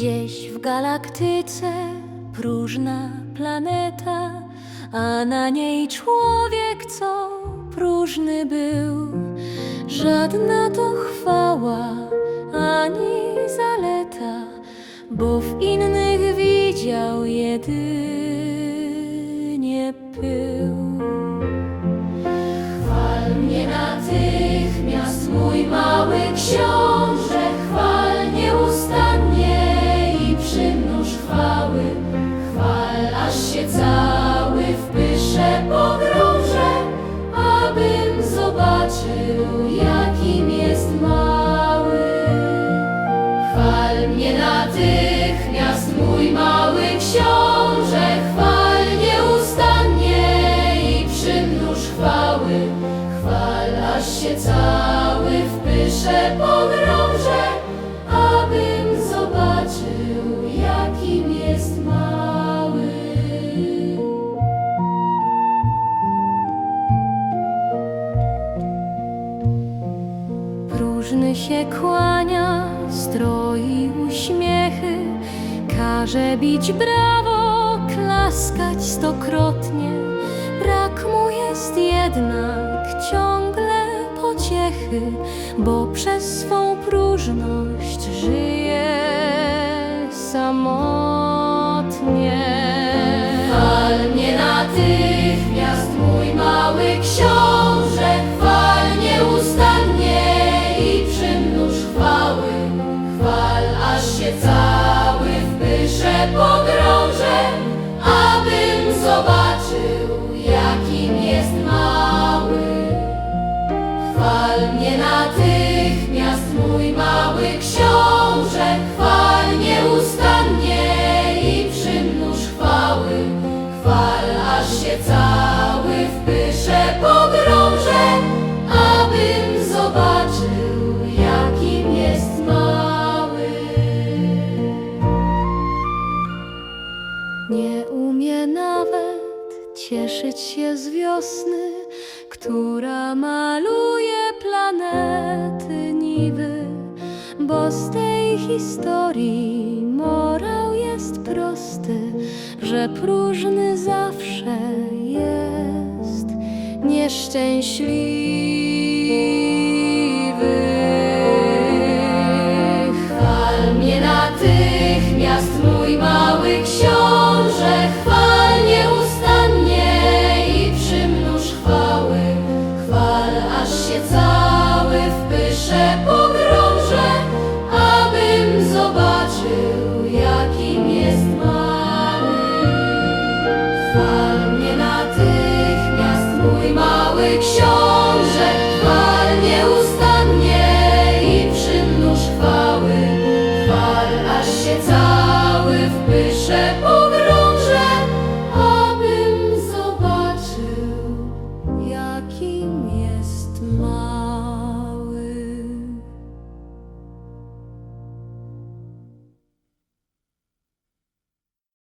Gdzieś w galaktyce próżna planeta, a na niej człowiek, co próżny był. Żadna to chwała ani zaleta, bo w innych widział jedynie się cały w pysze pogrążę, abym zobaczył, jakim jest mały. Chwal mnie natychmiast, mój mały książę, chwal nieustannie i przymnóż chwały. Chwal, aż się cały w pysze pogrążę, Się kłania, stroi uśmiechy, każe bić brawo, klaskać stokrotnie. Brak mu jest jednak ciągle pociechy, bo przez swą próżność pogrążę, abym zobaczył, jakim jest mały. Chwal mnie natychmiast, mój mały książę, chwal nieustannie i przymnóż chwały. Chwal, aż się cały w pysze pogrążę, cieszyć się z wiosny, która maluje planety niby, bo z tej historii morał jest prosty, że próżny zawsze jest nieszczęśliwy. Cuerpo.